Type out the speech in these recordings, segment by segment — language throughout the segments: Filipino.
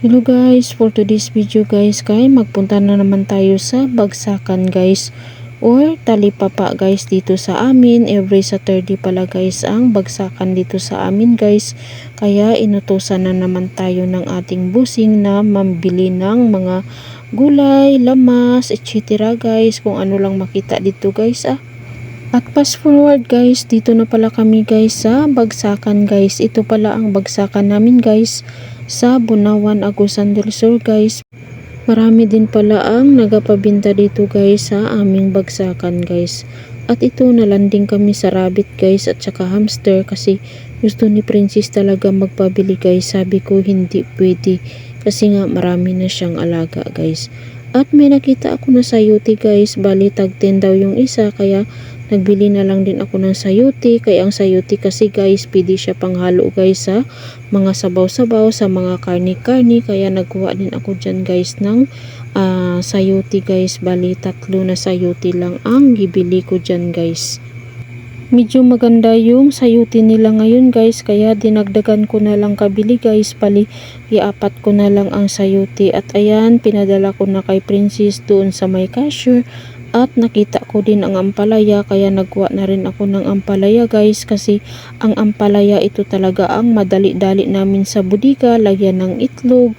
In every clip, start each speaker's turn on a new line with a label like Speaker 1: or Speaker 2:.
Speaker 1: Hello guys, for today's video guys, kay magpunta na naman tayo sa Bagsakan guys or Talipapa guys dito sa amin. Every Saturday pala guys ang Bagsakan dito sa amin guys. Kaya inutosan na naman tayo ng ating busing na mambili ng mga gulay, lamas, etc. guys. Kung ano lang makita dito guys ah. At fast forward guys, dito na pala kami guys sa Bagsakan guys. Ito pala ang Bagsakan namin guys sa Bunawan, Agusan del Sur guys. Marami din pala ang nagapabinta dito guys sa aming Bagsakan guys. At ito nalanding kami sa rabbit guys at saka hamster kasi gusto ni Princess talaga magpabili guys. Sabi ko hindi pwede kasi nga marami na siyang alaga guys. At may nakita ako na sayuti guys, bali tag 10 daw yung isa kaya nagbili na lang din ako ng sayuti. Kaya ang sayuti kasi guys, pwede siya panghalo guys sa mga sabaw-sabaw, sa mga karni-karni. Kaya nagkuha din ako dyan guys ng ah, sayuti guys. Bali tatlo na sayuti lang ang gibili ko dyan guys. Medyo maganda yung sayuti nila ngayon guys. Kaya dinagdagan ko na lang kabili guys. Pali iapat ko na lang ang sayuti. At ayan pinadala ko na kay Princess doon sa may cashier. At nakita ko din ang ampalaya kaya nagkuha na rin ako ng ampalaya guys. Kasi ang ampalaya ito talaga ang madali-dali namin sa budiga lagyan ng itlog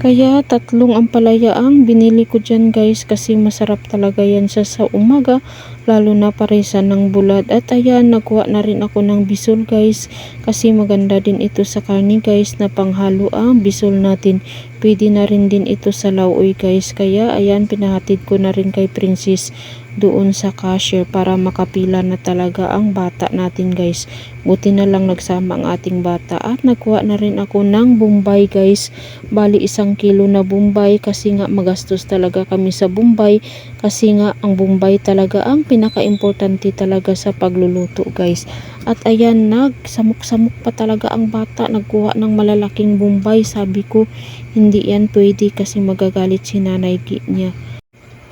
Speaker 1: kaya tatlong ampalaya ang binili ko dyan guys kasi masarap talaga yan siya sa umaga lalo na paresa ng bulad. At ayan nagkuha na rin ako ng bisol guys kasi maganda din ito sa karni guys na panghalo ang bisol natin. Pwede na rin din ito sa lauoy guys. Kaya ayan pinahatid ko na rin kay princess doon sa cashier para makapila na talaga ang bata natin guys. Buti na lang nagsama ang ating bata. At nagkuha na rin ako ng bombay guys. Bali isang kilo na bombay kasi nga magastos talaga kami sa bombay. Kasi nga ang bombay talaga ang pinaka-importante talaga sa pagluluto guys. At ayan nagsamok-samok pa talaga ang bata. Nagkuha ng malalaking bombay. Sabi ko hindi yan pwede kasi magagalit si nanay niya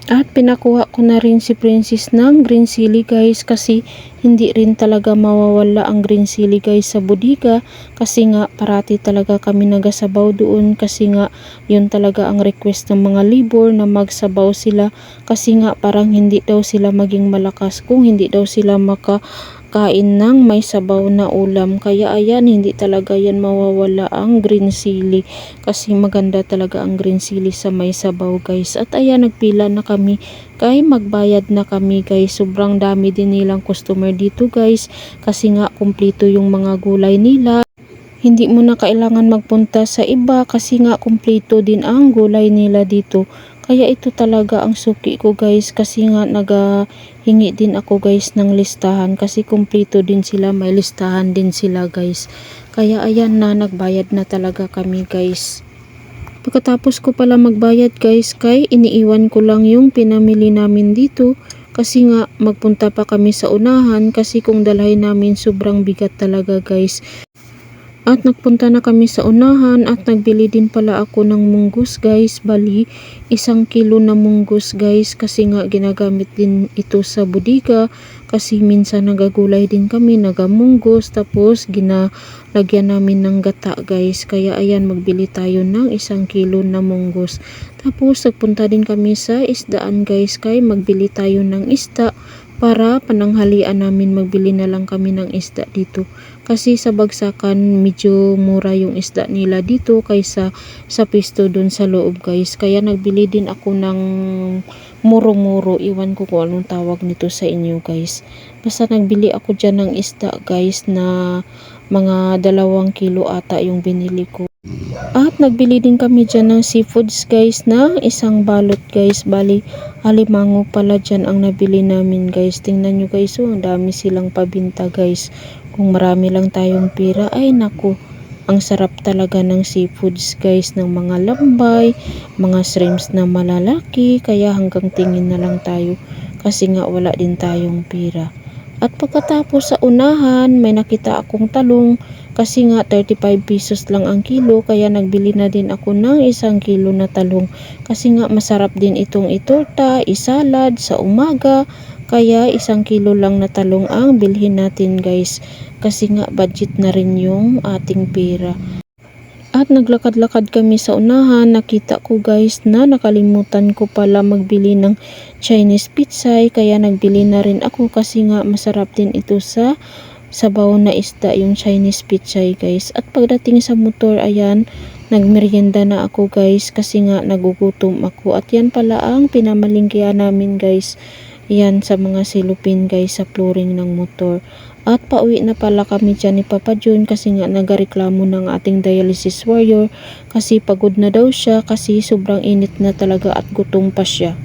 Speaker 1: at pinakuha ko na rin si Princess ng green chili guys kasi hindi rin talaga mawawala ang green chili guys sa bodega. Kasi nga parati talaga kami nagasabaw doon. Kasi nga yun talaga ang request ng mga libor na magsabaw sila. Kasi nga parang hindi daw sila maging malakas kung hindi daw sila makakain ng may sabaw na ulam. Kaya ayan hindi talaga yan mawawala ang green chili. Kasi maganda talaga ang green chili sa may sabaw guys. At ayan nagpila na kami. Kay magbayad na kami guys. Sobrang dami din nilang customer dito guys. Kasi nga kumpleto yung mga gulay nila. Hindi mo na kailangan magpunta sa iba kasi nga kumpleto din ang gulay nila dito kaya ito talaga ang suki ko guys kasi nga nagahingi din ako guys ng listahan kasi kumpleto din sila may listahan din sila guys kaya ayan na nagbayad na talaga kami guys Pagkatapos ko pala magbayad guys kay iniiwan ko lang yung pinamili namin dito kasi nga magpunta pa kami sa unahan kasi kung dalhin namin sobrang bigat talaga guys. At nagpunta na kami sa unahan at nagbili din pala ako ng munggus guys. Bali, isang kilo na munggus guys kasi nga ginagamit din ito sa budiga kasi minsan nagagulay din kami, nagamunggos tapos ginalagyan namin ng gata guys. Kaya ayan, magbili tayo ng isang kilo na munggos. Tapos nagpunta din kami sa isdaan guys kay magbili tayo ng isda para pananghalian namin magbili na lang kami ng isda dito. Kasi sa bagsakan medyo mura yung isda nila dito kaysa sa pisto dun sa loob guys. Kaya nagbili din ako ng muro-muro. Iwan ko kung anong tawag nito sa inyo guys. Basta nagbili ako dyan ng isda guys na mga dalawang kilo ata yung binili ko. At nagbili din kami dyan ng seafoods guys na isang balot guys. Bali, alimango pala dyan ang nabili namin guys. Tingnan nyo guys, oh, ang dami silang pabinta guys. Kung marami lang tayong pira, ay naku, ang sarap talaga ng seafoods guys ng mga lambay, mga shrimps na malalaki. Kaya hanggang tingin na lang tayo kasi nga wala din tayong pira. At pagkatapos sa unahan, may nakita akong talong kasi nga 35 pesos lang ang kilo kaya nagbili na din ako ng isang kilo na talong kasi nga masarap din itong itorta, isalad sa umaga kaya isang kilo lang na talong ang bilhin natin guys kasi nga budget na rin yung ating pera At naglakad-lakad kami sa unahan, nakita ko guys na nakalimutan ko pala magbili ng Chinese pizza kaya nagbili na rin ako kasi nga masarap din ito sa sabaw na isda yung Chinese pizza guys. At pagdating sa motor ayan, nagmerienda na ako guys kasi nga nagugutom ako. At yan pala ang pinamalingkaya namin guys. Yan sa mga silupin guys sa flooring ng motor. At pauwi na pala kami dyan ni Papa John kasi nga nagareklamo ng ating dialysis warrior kasi pagod na daw siya kasi sobrang init na talaga at gutom pa siya.